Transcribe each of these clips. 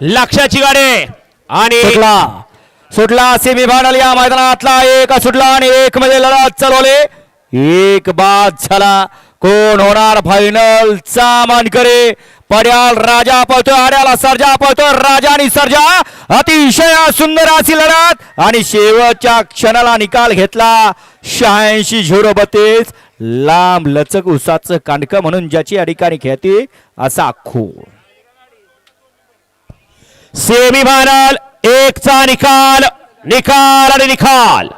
लक्षाची गाडी. आणि सुटला. सेमी फायनल या मैदानातला एक सुटला आणि एक मध्ये लढत चालवले. एक बाद झाला. कोण होणार फायनलचा मानकरी? पड्याल राजा पळतो आड्याला सर्जा पळतो राजा आणि सर्जा. अतिशय सुंदर अशी लढत. आणि शेवटच्या क्षणाला निकाल घेतला. शहाऐंशी झिरो बत्तीस. लांब लचक उसाचं कांडकं म्हणून ज्याची या ठिकाणी ख्याती असा खूण सेमी फायनल एकचा निकाल निकाल आणि निकाल.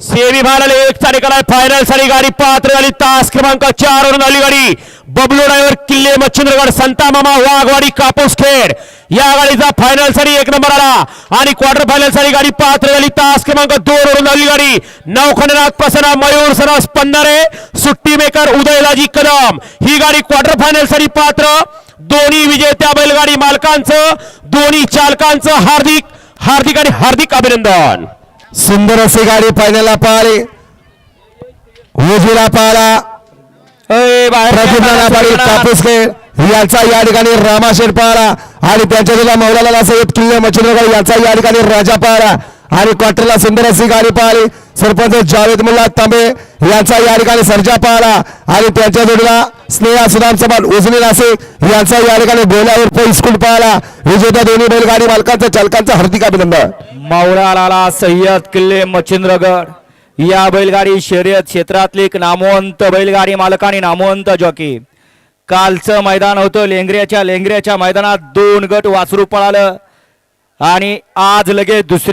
सेमी फायनल एकचा निकाल आहे फायनलसाठी गाडी पात्र झाली. तास क्रमांक चार वरून आली गाडी. बबलू ड्रायव्हर किल्ले मच्छिंद्रगड संतामामा वाघवाडी कापूस खेड. या गाडीचा फायनलसाठी एक नंबर आला. आणि क्वार्टर फायनलसाठी गाडी पात्र झाली. तास क्रमांक दोन वरून आली गाडी. नवखंडनाथ प्रसन्न मयूर सरास पन्नारे सुट्टी मेकर उदयलाजी कदम. ही गाडी क्वार्टर फायनलसाठी पात्र. दोन्ही विजेत्या बैलगाडी मालकांचं दोन्ही चालकांचं हार्दिक हार्दिक आणि हार्दिक अभिनंदन. सुंदर अशी गाडी फायनलला पाहिली. उजवीला पाहिला. प्रदीपला पाहिली कापूस खेळ. याचा या ठिकाणी रामाशेठ पाहिला आणि त्यांच्या तुला मौलाला सय्यद किल्ले मच्छिंद्रगड याचा या ठिकाणी राजा पाहिला आणि क्वार्टरला सुंदर अशी गाडी पाहिली. सरपंच जावेद मुल्ला तांबे यांचा या ठिकाणी सर्जा पाहिला. आणि त्यांच्या जोडीला स्नेहा सुदाम समान उजनी नाशिक यांचा या ठिकाणी बोलावर स्कूल पाहिला. विजेता दोन्ही बैलगाडी मालकांचं चालकांचं हार्दिक अभिनंदन. मावळाला सय्यद किल्ले मच्छिंद्रगड. या बैलगाडी शर्यत क्षेत्रातली एक नामवंत बैलगाडी मालकाने नामवंत जॉकी. कालचं मैदान होतं लेंगऱ्याच्या लेंगऱ्याच्या मैदानात दोन गट वासरू पळालं. आणि आज लगेच दुसरी